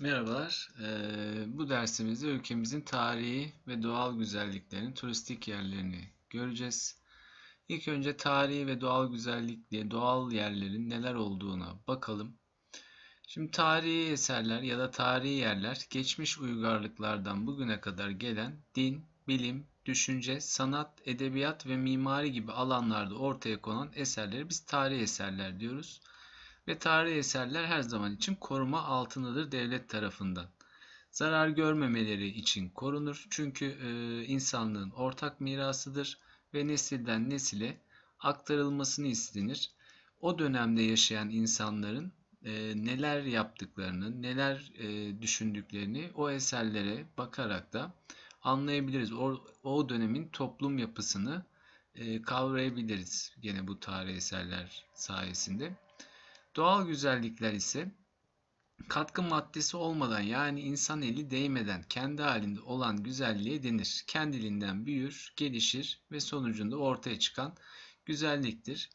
Merhabalar. Eee, bu dersimizde ülkemizin tarihi ve doğal güzelliklerini, turistik yerlerini göreceğiz. İlk önce tarihi ve doğal güzellik diye doğal yerlerin neler olduğuna bakalım. Şimdi tarihi eserler ya da tarihi yerler geçmiş uygarlıklardan bugüne kadar gelen din, bilim, düşünce, sanat, edebiyat ve mimari gibi alanlarda ortaya konan eserleri biz tarihi eserler diyoruz ve tarihi eserler her zaman için koruma altındadır devlet tarafından. Zarar görmemeleri için korunur çünkü e, insanlığın ortak mirasıdır ve nesilden nesile aktarılmasını istenir. O dönemde yaşayan insanların e, neler yaptıklarını, neler e, düşündüklerini o eserlere bakarak da anlayabiliriz. O, o dönemin toplum yapısını e, kavrayabiliriz gene bu tarihi eserler sayesinde. Doğal güzellikler ise katkı maddesi olmadan yani insan eli değmeden kendi halinde olan güzelliğe denir. Kendiliğinden büyür, gelişir ve sonucunda ortaya çıkan güzelliktir.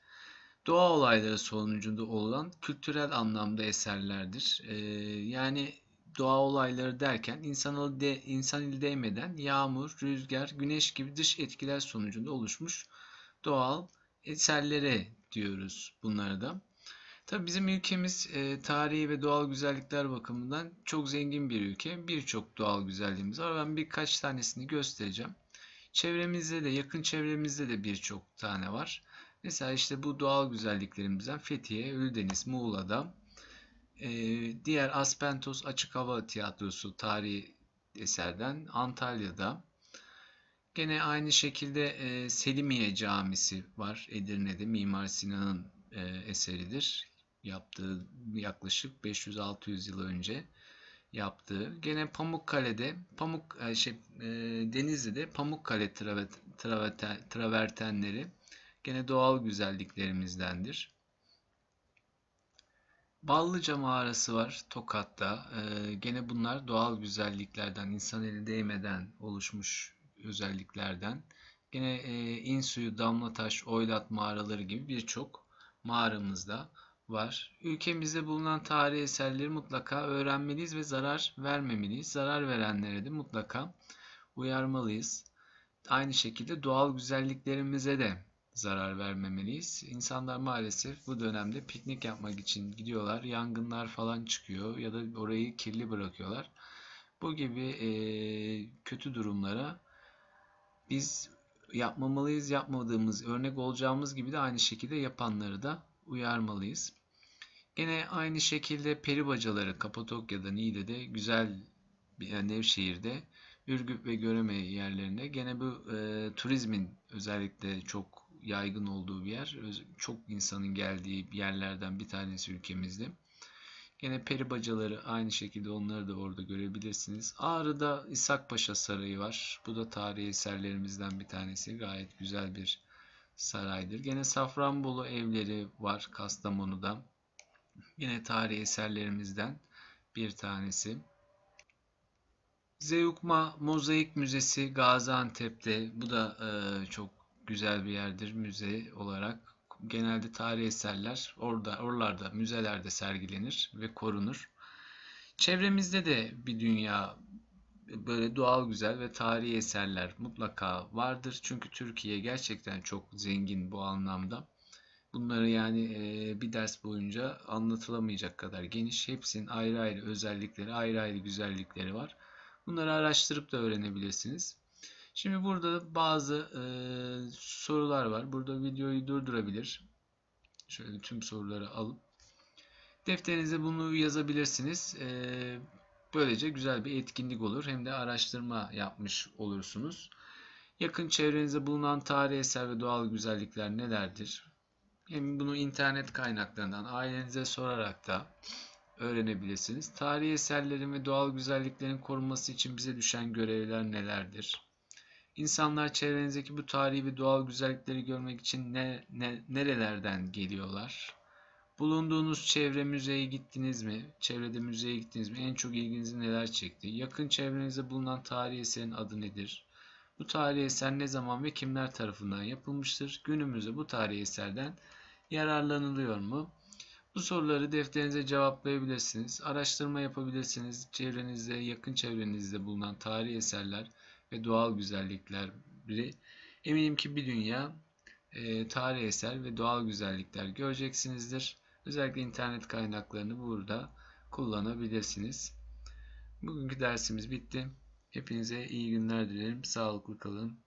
Doğa olayları sonucunda olan kültürel anlamda eserlerdir. Ee, yani doğa olayları derken insan de, insan eli değmeden yağmur, rüzgar, güneş gibi dış etkiler sonucunda oluşmuş doğal eserlere diyoruz bunlara da. Tabii bizim ülkemiz e, tarihi ve doğal güzellikler bakımından çok zengin bir ülke. Birçok doğal güzelliğimiz var. Ben birkaç tanesini göstereceğim. Çevremizde de, yakın çevremizde de birçok tane var. Mesela işte bu doğal güzelliklerimizden Fethiye, Ölüdeniz, Muğla'da, e, diğer Aspentos Açık Hava Tiyatrosu tarihi eserden Antalya'da. Gene aynı şekilde e, Selimiye Camisi var Edirne'de Mimar Sinan'ın e, eseridir yaptığı yaklaşık 500-600 yıl önce yaptığı. Gene Pamukkale'de Pamuk e, şey e, Denizli'de Pamukkale travet, traverten, travertenleri gene doğal güzelliklerimizdendir. Ballıca mağarası var Tokat'ta. E, gene bunlar doğal güzelliklerden, insan eli değmeden oluşmuş özelliklerden. Gene e, İnsuyu, Damlataş, Oylat mağaraları gibi birçok mağaramızda var. Ülkemizde bulunan tarihi eserleri mutlaka öğrenmeliyiz ve zarar vermemeliyiz. Zarar verenlere de mutlaka uyarmalıyız. Aynı şekilde doğal güzelliklerimize de zarar vermemeliyiz. İnsanlar maalesef bu dönemde piknik yapmak için gidiyorlar. Yangınlar falan çıkıyor ya da orayı kirli bırakıyorlar. Bu gibi e, kötü durumlara biz yapmamalıyız. Yapmadığımız, örnek olacağımız gibi de aynı şekilde yapanları da uyarmalıyız. Yine aynı şekilde peri bacaları Kapadokya'da, Niğde'de, güzel yani Nevşehir'de, Ürgüp ve Göreme yerlerinde gene bu e, turizmin özellikle çok yaygın olduğu bir yer. Çok insanın geldiği yerlerden bir tanesi ülkemizde. Gene peri bacaları aynı şekilde onları da orada görebilirsiniz. Ağrı'da İshak Paşa Sarayı var. Bu da tarihi eserlerimizden bir tanesi. Gayet güzel bir saraydır. Gene Safranbolu evleri var Kastamonu'da. Yine tarihi eserlerimizden bir tanesi. Zeugma Mozaik Müzesi Gaziantep'te. Bu da e, çok güzel bir yerdir müze olarak. Genelde tarihi eserler orada, oralarda, müzelerde sergilenir ve korunur. Çevremizde de bir dünya böyle doğal güzel ve tarihi eserler mutlaka vardır. Çünkü Türkiye gerçekten çok zengin bu anlamda. Bunları yani bir ders boyunca anlatılamayacak kadar geniş. Hepsinin ayrı ayrı özellikleri, ayrı ayrı güzellikleri var. Bunları araştırıp da öğrenebilirsiniz. Şimdi burada bazı sorular var. Burada videoyu durdurabilir. Şöyle tüm soruları alıp defterinize bunu yazabilirsiniz. E, böylece güzel bir etkinlik olur. Hem de araştırma yapmış olursunuz. Yakın çevrenizde bulunan tarihi eser ve doğal güzellikler nelerdir? Hem bunu internet kaynaklarından ailenize sorarak da öğrenebilirsiniz. Tarihi eserlerin ve doğal güzelliklerin korunması için bize düşen görevler nelerdir? İnsanlar çevrenizdeki bu tarihi ve doğal güzellikleri görmek için ne, ne, nerelerden geliyorlar? Bulunduğunuz çevre müzeye gittiniz mi? Çevrede müzeye gittiniz mi? En çok ilginizi neler çekti? Yakın çevrenizde bulunan tarihi eserin adı nedir? Bu tarihi eser ne zaman ve kimler tarafından yapılmıştır? Günümüzde bu tarihi eserden yararlanılıyor mu? Bu soruları defterinize cevaplayabilirsiniz. Araştırma yapabilirsiniz. Çevrenizde, yakın çevrenizde bulunan tarihi eserler ve doğal güzellikleri eminim ki bir dünya e, tarihi eser ve doğal güzellikler göreceksinizdir. Özellikle internet kaynaklarını burada kullanabilirsiniz. Bugünkü dersimiz bitti. Hepinize iyi günler dilerim. Sağlıklı kalın.